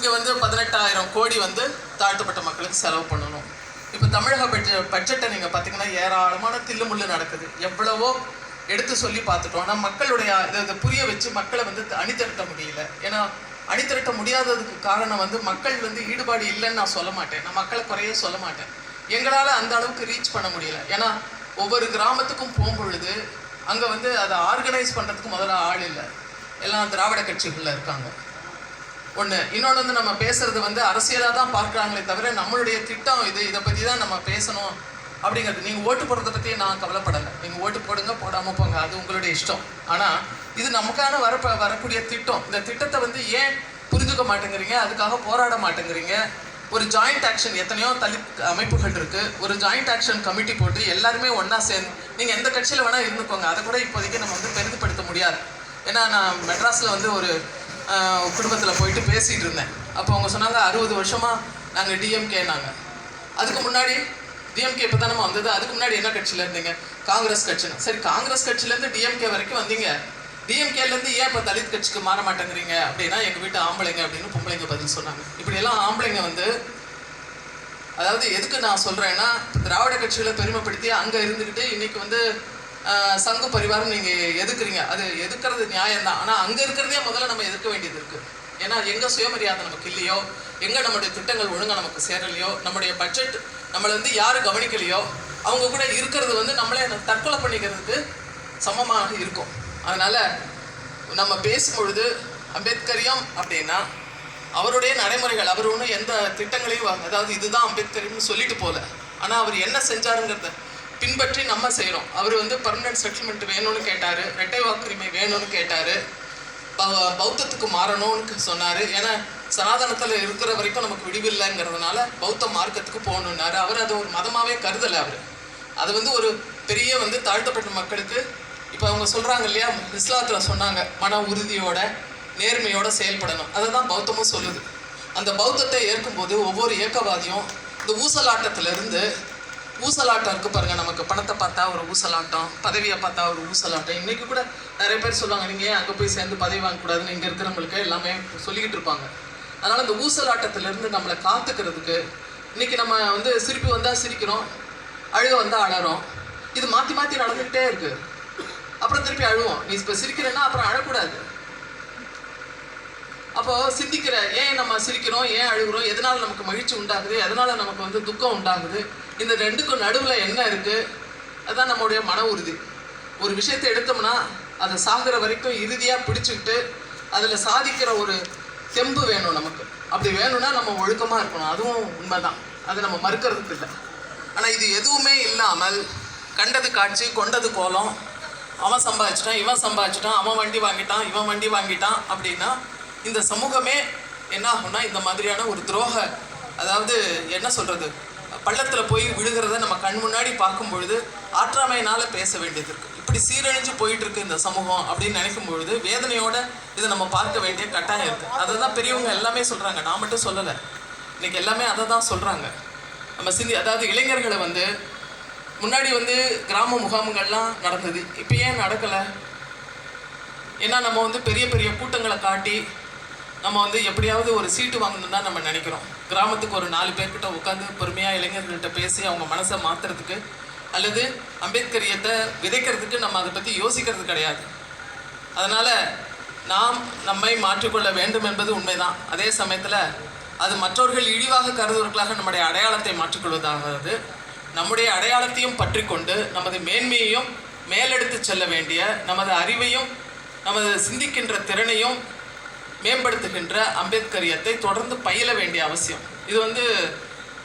இங்கே வந்து பதினெட்டாயிரம் கோடி வந்து தாழ்த்தப்பட்ட மக்களுக்கு செலவு பண்ணணும். இப்போ தமிழக பட்ஜெட் பட்ஜெட்டை நீங்கள் பார்த்தீங்கன்னா ஏராளமான தில்லுமுள்ளு நடக்குது. எவ்வளவோ எடுத்து சொல்லி பார்த்துட்டோம் ஆனால் மக்களுடைய இதை இதை புரிய வச்சு மக்களை வந்து அணிதிரட்ட முடியல. ஏன்னா அணிதிரட்ட முடியாததுக்கு காரணம் வந்து மக்கள் வந்து ஈடுபாடு இல்லைன்னு நான் சொல்ல மாட்டேன். நான் மக்களை குறைய சொல்ல மாட்டேன். எங்களால் அந்த அளவுக்கு ரீச் பண்ண முடியல. ஏன்னா ஒவ்வொரு கிராமத்துக்கும் போகும்பொழுது அங்கே வந்து அதை ஆர்கனைஸ் பண்ணுறதுக்கு முதல்ல ஆள் இல்லை. எல்லாம் திராவிட கட்சிகளில் இருக்காங்க. ஒன்று இன்னொன்று வந்து நம்ம பேசுறது வந்து அரசியலாக தான் பார்க்குறாங்களே தவிர நம்மளுடைய திட்டம் இது இதை பற்றி தான் நம்ம பேசணும் அப்படிங்கிறது. நீங்கள் ஓட்டு போடுறத பற்றி நான் கவலைப்படலை. நீங்கள் ஓட்டு போடுங்க போடாமல் போங்க. அது உங்களுடைய இஷ்டம். ஆனால் இது நமக்கான வர வரக்கூடிய திட்டம். இந்த திட்டத்தை வந்து ஏன் புரிஞ்சுக்க மாட்டேங்கிறீங்க? அதுக்காக போராட மாட்டேங்கிறீங்க? ஒரு ஜாயிண்ட் ஆக்ஷன் எத்தனையோ தலித் அமைப்புகள் இருக்குது ஒரு ஜாயிண்ட் ஆக்ஷன் கமிட்டி போட்டு எல்லாருமே ஒன்றா சேர்ந்து நீங்கள் எந்த கட்சியில் வேணால் இருந்துக்கோங்க. அதை கூட இப்போதைக்கு நம்ம வந்து பெரிதுபடுத்த முடியாது. ஏன்னா நான் மெட்ராஸில் வந்து ஒரு குடும்பத்தில் போயிட்டு பேசிகிட்டு இருந்தேன். அப்போ அவங்க சொன்னாங்க அறுபது வருஷமாக நாங்கள் டிஎம்கேனாங்க அதுக்கு முன்னாடி டிஎம்கே இப்போ தானே வந்தது? அதுக்கு முன்னாடி என்ன கட்சியில் இருந்தீங்க? காங்கிரஸ் கட்சின்னு சரி காங்கிரஸ் கட்சியிலேருந்து டிஎம்கே வரைக்கும் வந்தீங்க. டிஎம்கேலேருந்து ஏன் இப்போ தலித் கட்சிக்கு மாற மாட்டேங்கிறீங்க? அப்படின்னா எங்கள் வீட்டு ஆம்பளைங்க அப்படின்னு பொம்பளைங்க பதில் சொன்னாங்க. இப்படியெல்லாம் ஆம்பளைங்க வந்து அதாவது எதுக்கு நான் சொல்கிறேன்னா திராவிட கட்சிகளை பெருமைப்படுத்தி அங்கே இருந்துக்கிட்டு இன்றைக்கி வந்து சங்கு பரிவாரம் நீங்கள் எதுக்குறீங்க? அது எதுக்குறது நியாயம்தான். ஆனால் அங்கே இருக்கிறதே முதல்ல நம்ம எதிர்க்க வேண்டியது இருக்குது ஏன்னா எங்கே சுயமரியாதை நமக்கு இல்லையோ எங்கே நம்முடைய திட்டங்கள் ஒழுங்காக நமக்கு சேரலையோ நம்முடைய பட்ஜெட் நம்மளை வந்து யார் கவனிக்கலையோ அவங்க கூட இருக்கிறது வந்து நம்மளே தற்கொலை பண்ணிக்கிறதுக்கு சமமாக இருக்கும். அதனால் நம்ம பேசும்பொழுது அம்பேத்கரியம் அப்படின்னா அவருடைய நடைமுறைகள் அவர் ஒன்றும் எந்த திட்டங்களையும் அதாவது இதுதான் அம்பேத்கர்னு சொல்லிட்டு போகல ஆனால் அவர் என்ன செஞ்சாருங்கிறத பின்பற்றி நம்ம செய்கிறோம் அவர் வந்து பர்மனன்ட் செட்டில்மெண்ட் வேணும்னு கேட்டார். ரெட்டை வாக்குரிமை வேணும்னு கேட்டார். பௌத்தத்துக்கு மாறணும்னு சொன்னார். ஏன்னா சனாதனத்தில் இருக்கிற வரைக்கும் நமக்கு விடிவில்லைங்கிறதுனால பௌத்த மார்க்கத்துக்கு போகணுன்னாரு அவர் அதை ஒரு மதமாகவே கருதலை அவர். அது வந்து ஒரு பெரிய வந்து தாழ்த்தப்பட்ட மக்களுக்கு இப்போ அவங்க சொல்கிறாங்க இல்லையா? இஸ்லாத்தில் சொன்னாங்க மன உறுதியோட நேர்மையோட செயல்படணும். அதை தான் பௌத்தமும் சொல்லுது. அந்த பௌத்தத்தை ஏற்கும்போது ஒவ்வொரு இயக்கவாதியும் இந்த ஊசலாட்டத்திலிருந்து ஊசலாட்டம் இருக்குது பாருங்கள் நமக்கு பணத்தை பார்த்தா ஒரு ஊசலாட்டம் பதவியை பார்த்தா ஒரு ஊசலாட்டம். இன்றைக்கி கூட நிறைய பேர் சொல்லுவாங்க நீங்கள் ஏன் அங்கே போய் சேர்ந்து பதவி வாங்கக்கூடாதுன்னு இங்கே இருக்கிறவங்களுக்கு எல்லாமே சொல்லிக்கிட்டு இருப்பாங்க. அதனால் இந்த ஊசலாட்டத்திலேருந்து நம்மளை காத்துக்கிறதுக்கு இன்றைக்கி நம்ம வந்து சிரிப்பு வந்தால் சிரிக்கிறோம் அழுக வந்தால் அழறோம் இது மாற்றி மாற்றி நடந்துக்கிட்டே இருக்குது அப்புறம் திருப்பி அழுவோம். நீ இப்போ சிரிக்கிறேன்னா அப்புறம் அழக்கூடாது. அப்போ சிந்திக்கிற ஏன் நம்ம சிரிக்கிறோம் ஏன் அழுகிறோம் எதனால நமக்கு மகிழ்ச்சி உண்டாகுது எதனால நமக்கு வந்து துக்கம் உண்டாகுது இந்த ரெண்டுக்கும் நடுவில் என்ன இருக்கு? அதுதான் நம்மளுடைய மன உறுதி. ஒரு விஷயத்தை எடுத்தோம்னா அதை சாகுற வரைக்கும் இறுதியாக பிடிச்சிக்கிட்டு அதில் சாதிக்கிற ஒரு தெம்பு வேணும் நமக்கு. அப்படி வேணும்னா நம்ம ஒழுக்கமாக இருக்கணும். அதுவும் உண்மைதான். அதை நம்ம மறுக்கிறதுக்கு இல்லை. ஆனால் இது எதுவுமே இல்லாமல் கண்டது காட்சி கொண்டது கோலம் அவன் சம்பாதிச்சிட்டான் இவன் சம்பாதிச்சிட்டான் அவன் வண்டி வாங்கிட்டான் இவன் வண்டி வாங்கிட்டான் அப்படின்னா இந்த சமூகமே என்ன ஆகும்னா இந்த மாதிரியான ஒரு துரோக அதாவது என்ன சொல்கிறது பள்ளத்தில் போய் விழுகிறத நம்ம கண் முன்னாடி பார்க்கும் பொழுது ஆற்றாமையினால் பேச வேண்டியது இருக்குது இப்படி சீரழிஞ்சு போயிட்டு இருக்கு இந்த சமூகம் அப்படின்னு நினைக்கும் பொழுது வேதனையோட இதை நம்ம பார்க்க வேண்டிய கட்டாயம் இருக்குது அதை தான் பெரியவங்க எல்லாமே சொல்கிறாங்க நான் மட்டும் சொல்லலை. இன்றைக்கி எல்லாமே அதை தான் சொல்கிறாங்க நம்ம சிந்தி அதாவது இளைஞர்களை வந்து முன்னாடி வந்து கிராம முகாம்கள்லாம் நடந்தது. இப்போ ஏன் நடக்கலை? ஏன்னா நம்ம வந்து பெரிய பெரிய கூட்டங்களை காட்டி நம்ம வந்து எப்படியாவது ஒரு சீட்டு வாங்கணும்னு தான் நம்ம நினைக்கிறோம். கிராமத்துக்கு ஒரு நாலு பேர்கிட்ட உட்காந்து பொறுமையாக இளைஞர்கள்கிட்ட பேசி அவங்க மனசை மாற்றுறதுக்கு அல்லது அம்பேத்கரியத்தை விதைக்கிறதுக்கு நம்ம அதை பற்றி யோசிக்கிறது கிடையாது. அதனால் நாம் நம்மை மாற்றிக்கொள்ள வேண்டும் என்பது உண்மைதான். அதே சமயத்தில் அது மற்றவர்கள் இழிவாக கருதுவர்களாக நம்முடைய அடையாளத்தை மாற்றிக்கொள்வதாகிறது நம்முடைய அடையாளத்தையும் பற்றி கொண்டு நமது மேன்மையையும் மேலெடுத்து செல்ல வேண்டிய நமது அறிவையும் நமது சிந்திக்கின்ற திறனையும் மேம்படுத்துகின்ற அம்பேத்கரியத்தை தொடர்ந்து பயில வேண்டிய அவசியம். இது வந்து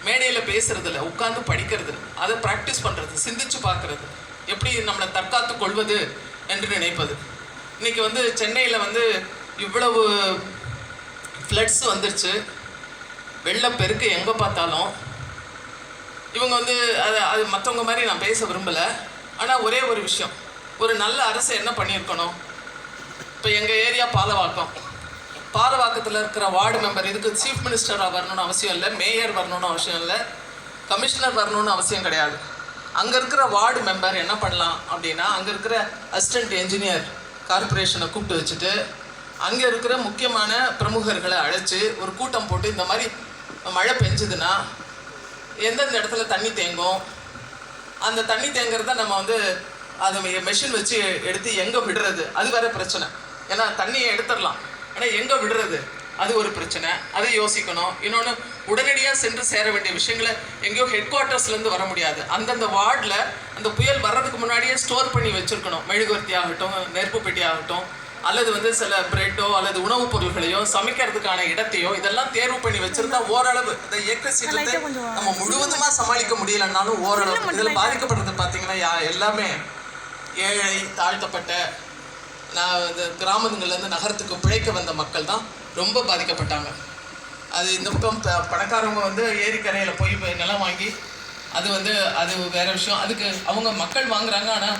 மேடையில் பேசுறது இல்லை உட்காந்து படிக்கிறது அதை ப்ராக்டிஸ் பண்ணுறது சிந்திச்சு பார்க்கறது. எப்படி நம்மளை தற்காத்து கொள்வது என்று நினைப்பது. இன்னைக்கு வந்து சென்னையில் வந்து இவ்வளவு ஃப்ளட்ஸ் வந்துருச்சு. வெள்ளப்பெருக்கு எங்கே பார்த்தாலும். இவங்க வந்து அது அது மற்றவங்க மாதிரி நான் பேச விரும்பலை. ஆனால் ஒரே ஒரு விஷயம். ஒரு நல்ல அரசு என்ன பண்ணியிருக்கணும்? இப்போ எங்கள் ஏரியா பாலவாக்கம். பாலவாக்கத்தில் இருக்கிற வார்டு மெம்பர் இதுக்கு சீஃப் மினிஸ்டராக வரணும்னு அவசியம் இல்லை மேயர் வரணும்னு அவசியம் இல்லை கமிஷனர் வரணும்னு அவசியம் கிடையாது. அங்கே இருக்கிற வார்டு மெம்பர் என்ன பண்ணலாம் அப்படின்னா அங்கே இருக்கிற அசிஸ்டன்ட் என்ஜினியர் கார்ப்பரேஷனை கூப்பிட்டு வச்சுட்டு அங்கே இருக்கிற முக்கியமான பிரமுகர்களை அழைச்சி ஒரு கூட்டம் போட்டு இந்த மாதிரி மழை பெஞ்சுதுன்னா எந்தெந்த இடத்துல தண்ணி தேங்கும் அந்த தண்ணி தேங்குறத நம்ம வந்து அதை மெஷின் வச்சு எடுத்து எங்கே விடுறது அது வேற பிரச்சனை. ஏன்னா தண்ணியை எடுத்துடலாம். ஆனால் எங்கே விடுறது? அது ஒரு பிரச்சனை. அதை யோசிக்கணும். இன்னொன்று உடனடியாக சென்று சேர வேண்டிய விஷயங்களை எங்கேயோ ஹெட் குவார்ட்டர்ஸ்லேருந்து வர முடியாது. அந்தந்த வார்டில் அந்த புயல் வர்றதுக்கு முன்னாடியே ஸ்டோர் பண்ணி வச்சுருக்கணும். மெழுகுவர்த்தி ஆகட்டும் நெருப்பு பெட்டி ஆகட்டும் அல்லது வந்து சில பிரெட்டோ அல்லது உணவுப் பொருள்களையோ சமைக்கிறதுக்கான இடத்தையோ இதெல்லாம் தேர்வு பண்ணி வச்சிருந்தா ஓரளவு இந்த இயக்க சீற்றத்தை நம்ம முழுவதுமா சமாளிக்க முடியலன்னாலும் ஓரளவு. இதில் பாதிக்கப்படுறது பார்த்தீங்கன்னா யா எல்லாமே ஏழை தாழ்த்தப்பட்ட நான் இந்த கிராமங்கள்லேருந்து நகரத்துக்கு பிழைக்க வந்த மக்கள் தான் ரொம்ப பாதிக்கப்பட்டாங்க. அது இந்த பக்கம் பணக்காரவங்க வந்து ஏரிக்கரையில் போய் நிலம் வாங்கி அது வந்து அது வேறு விஷயம். அதுக்கு அவங்க மக்கள் வாங்குறாங்க ஆனால்